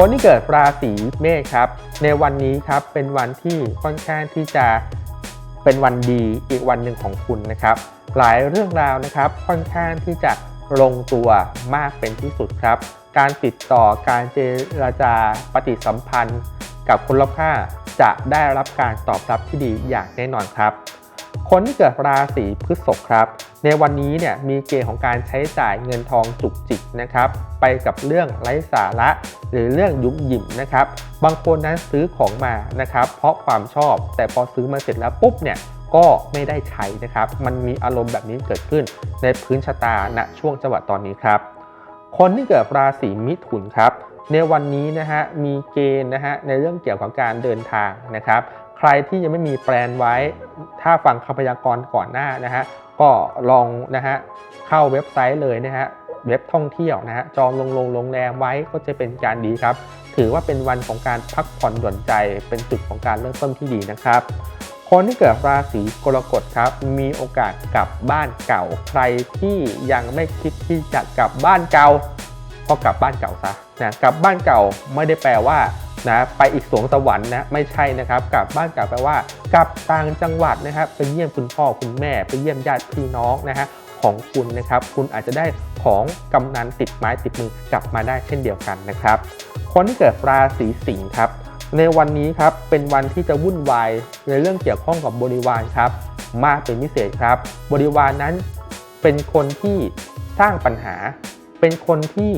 คนที่เกิดราศีเมษครับ ในวันนี้ครับเป็นวันที่ค่อนข้างที่จะเป็นวันดีอีกวันหนึ่งของคุณนะครับ หลายเรื่องราวนะครับค่อนข้างที่จะลงตัวมากเป็นที่สุดครับ การติดต่อการเจรจาปฏิสัมพันธ์ กับคนรอบข้างจะได้รับการตอบรับที่ดีอย่างแน่นอนครับ คนที่เกิดราศีพฤษภครับ ในวันนี้เนี่ยมีเกณฑ์ของการใช้จ่ายเงินทองจุกจิกนะครับไปกับเรื่องไร้สาระ หรือเรื่องยุ่มหยิมนะครับ บางคนนั้นซื้อของมานะครับ เพราะความชอบแต่พอซื้อมาเสร็จแล้วปุ๊บเนี่ยก็ไม่ได้ใช้นะครับ มันมีอารมณ์แบบนี้เกิดขึ้นในพื้นชะตาณช่วงจังหวะตอนนี้ครับ คนที่เกิดราศีมิถุนครับในวันนี้นะฮะมีเกณฑ์นะฮะในเรื่องเกี่ยวกับการเดินทางนะครับ ใครที่ยังไม่มีแปลนไว้ ถ้าฟังคำพยากรณ์ก่อนหน้านะฮะก็ลองนะฮะเข้าเว็บไซต์เลยนะฮะเว็บท่องเที่ยวนะฮะจองลงลงโรงแรมไว้ก็จะเป็นการดีครับ ถือว่าเป็นวันของการพักผ่อนหย่อนใจ เป็นจุดของการเริ่มต้นที่ดีนะครับคนที่เกิดราศีกรกฎครับมีโอกาสกลับบ้านเก่า ใครที่ยังไม่คิดที่จะกลับบ้านเก่า ก็กลับบ้านเก่าซะนะกลับบ้านเก่าไม่ได้แปลว่า นะไปอีกสวงสวรรค์นะไม่ใช่นะครับ กลับบ้านเก่าแปลว่ากลับต่างจังหวัดนะครับไปเยี่ยมคุณพ่อคุณแม่ไปเยี่ยมญาติพี่น้องนะฮะของคุณนะครับ คุณอาจจะได้ของกำนันติดไม้ติดมือกลับมาได้เช่นเดียวกันนะครับ คนที่เกิดราศีสิงห์ครับ ในวันนี้ครับเป็นวันที่จะวุ่นวายในเรื่องเกี่ยวข้องกับบริวารครับ มากเป็นพิเศษครับ บริวารนั้นเป็นคนที่สร้างปัญหา เป็นคนที่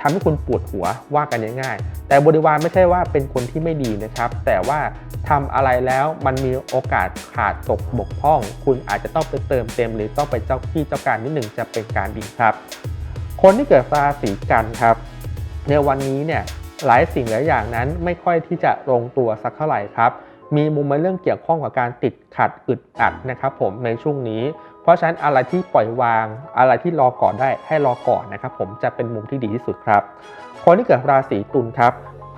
ทำให้คุณปวดหัวว่ากันง่ายๆแต่บริวารไม่ใช่ว่าเป็นคนที่ไม่ดีนะครับ แต่ว่าทำอะไรแล้วมันมีโอกาสขาดตกบกพร่อง คุณอาจจะต้องไปเติมเต็ม หรือต้องไปเจ้าที่เจ้าการนิดหนึ่งจะเป็นการดีครับ คนที่เกิดราศีกันครับ ในวันนี้เนี่ยหลายสิ่งหลายอย่างนั้นไม่ค่อยที่จะลงตัวสักเท่าไหร่ครับมีมุมในเรื่องเกี่ยวข้องกับการติดขัดอึดอัดนะครับผมในช่วงนี้ เพราะฉะนั้นอะไรที่ปล่อยวาง อะไรที่รอก่อนได้ให้รอก่อนนะครับผมจะเป็นมุมที่ดีที่สุดครับ คนที่เกิดราศีตุลครับ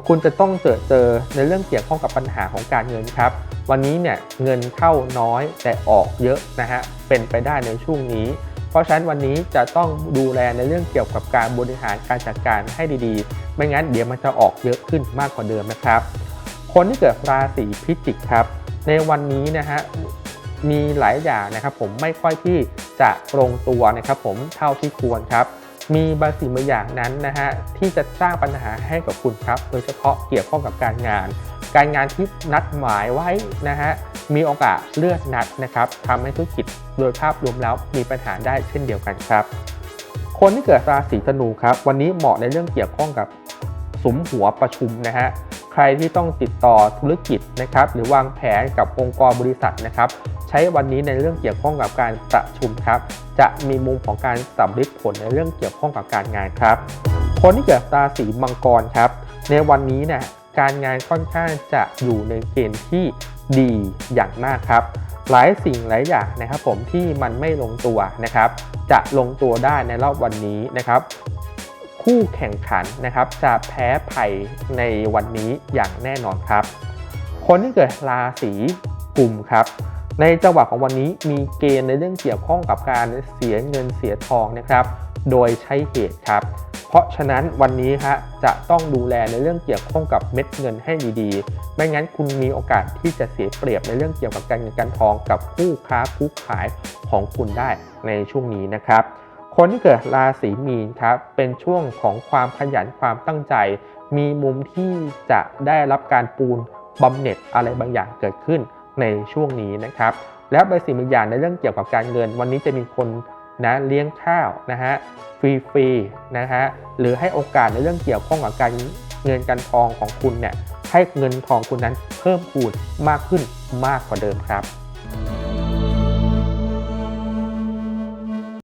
คุณจะต้องเจอเจอในเรื่องเกี่ยวข้องกับปัญหาของการเงินครับ วันนี้เนี่ยเงินเข้าน้อยแต่ออกเยอะนะฮะเป็นไปได้ในช่วงนี้ เพราะฉะนั้นวันนี้จะต้องดูแลในเรื่องเกี่ยวกับการบริหารการจัดการให้ดีๆ ไม่งั้นเดี๋ยวมันจะออกเยอะขึ้นมากกว่าเดิมนะครับ คนที่เกิดราศีพิจิกครับในวันนี้นะฮะ มีหลายอย่างนะครับ ผมไม่ค่อยที่จะลงตัวนะครับผมเท่าที่ควรครับ มีบางสิ่งบางอย่างนั้นนะฮะที่จะสร้างปัญหาให้กับคุณครับ โดยเฉพาะเกี่ยวข้องกับการงาน การงานที่นัดหมายไว้นะฮะมีโอกาสเลื่อนนัดนะครับทำให้ธุรกิจโดยภาพรวมแล้วมีปัญหาได้เช่นเดียวกันครับ คนที่เกิดราศีธนูครับ วันนี้เหมาะในเรื่องเกี่ยวข้องกับสมหัวประชุมนะฮะใครที่ต้องติดต่อธุรกิจนะครับหรือวางแผนกับองค์กรบริษัทนะครับ ใช้วันนี้ในเรื่องเกี่ยวข้องกับการประชุมครับ จะมีมุมของการสำลิดผลในเรื่องเกี่ยวข้องกับการงานครับ คนที่เกิดราศีมังกรครับ ในวันนี้เนี่ยการงานค่อนข้างจะอยู่ในเกณฑ์ที่ดีอย่างมากครับ หลายสิ่งหลายอย่างนะครับ ผมที่มันไม่ลงตัวนะครับ จะลงตัวได้ในรอบวันนี้นะครับคู่แข่งขันนะครับจะแพ้ภัยในวันนี้อย่างแน่นอนครับ คนที่เกิดราศีกุมครับ ในจังหวะของวันนี้มีเกณฑ์ในเรื่องเกี่ยวข้องกับการเสียเงินเสียทองนะครับ โดยใช้เหตุครับ เพราะฉะนั้นวันนี้ฮะจะต้องดูแลในเรื่องเกี่ยวข้องกับเม็ดเงินให้ดีๆ ไม่งั้นคุณมีโอกาสที่จะเสียเปรียบในเรื่องเกี่ยวกับการเงินการทองกับคู่ค้าคู่ขายของคุณได้ในช่วงนี้นะครับคนที่เกิดราศีมีนครับเป็นช่วงของความขยันความตั้งใจ มีมุมที่จะได้รับการปูนบำเหน็จอะไรบางอย่างเกิดขึ้น ในช่วงนี้นะครับ แล้วบางสิ่งบางอย่างในเรื่องเกี่ยวกับการเงิน วันนี้จะมีคนนะเลี้ยงข้าวนะฮะฟรีๆนะฮะหรือให้โอกาสในเรื่องเกี่ยวข้องกับการเงินการทองของคุณเนี่ยให้เงินทองคุณนั้นเพิ่มพูนมากขึ้นมากกว่าเดิมครับ